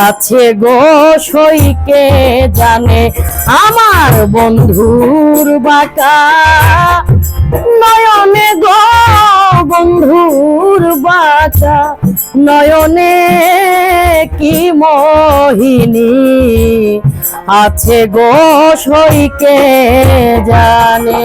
আছে গো সইকে জানে? আমার বন্ধুর বাঁকা নয়নে গো বন্ধুর বাঁকা নয়নে কি মোহিনী? আছে গো সইকে জানে?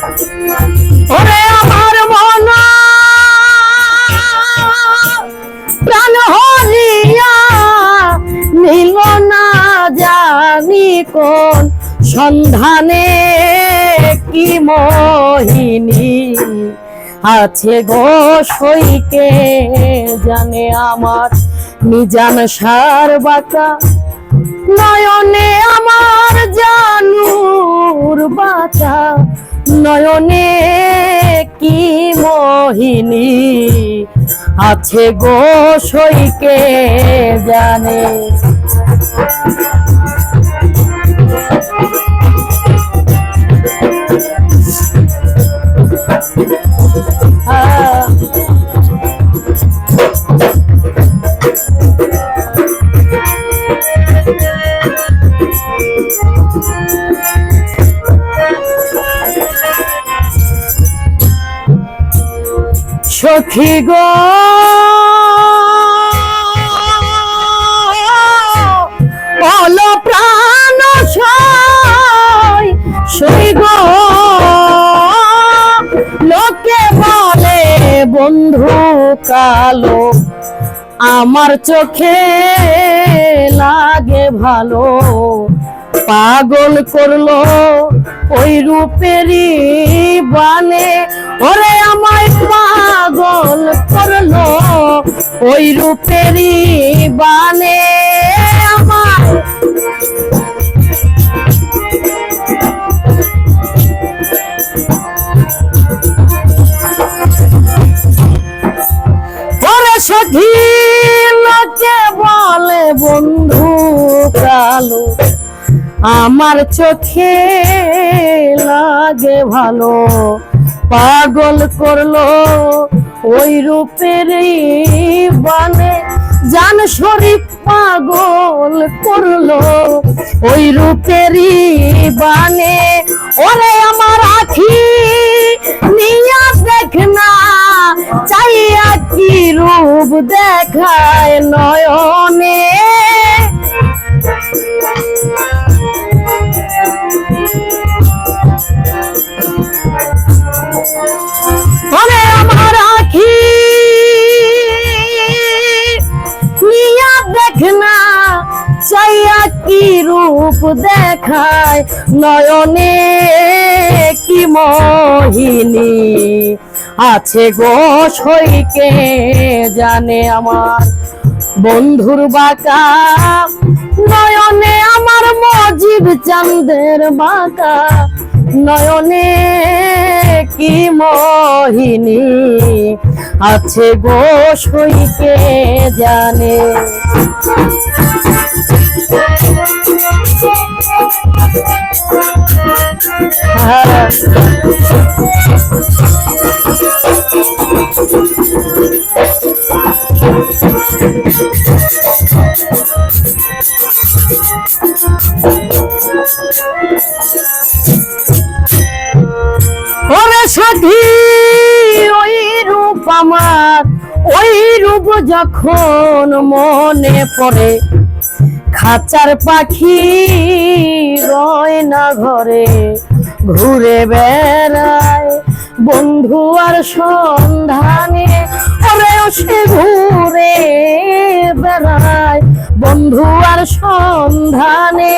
ওরে আমার মন, প্রাণ হরিয়া, মিল না জানি কোন সন্ধানে কি মোহিনী আছে গো সইকে, জানে আমার নিজান সার বাঁকা নয়নে আমার জানুর বাঁচা নয়নে কি মোহিনী আছে গো সইকে জানে। সখী গো। বল প্রাণ সই গো। লোকে বলে বন্ধু কালো আমার চোখে লাগে ভালো। পাগল করল ওই রূপেরই বানে ওরে আমায় পাগল করল ওই রূপেরই বানে আমার লোকে বলে বন্ধু কালো। আমার চোখে লাগে ভালো। পাগল করল ওই রূপেরই বানে জান শরীফ পাগল করল ওই রূপেরই বানে ওরে আমার আখি, নিয়া দেখ না, চাইয়া কি রূপ দেখায় নয়নে? রূপ দেখায় নয়নে কি মোহিনী? আছে গো সইকে, জানে আমার বন্ধুর বাঁকা। নয়নে আমার মজিব চান্দের বাঁকা। নয়নে কি মোহিনী? আছে গো সইকে জানে। ওরে রূপ আমার। ওই রূপ যখন মনে পড়ে, খাঁচার পাখি রয় না ঘরে, ঘুরে বেড়ায়। বন্ধু আর সন্ধানে সে ঘুরে বেড়ায়। বন্ধু আর সন্ধানে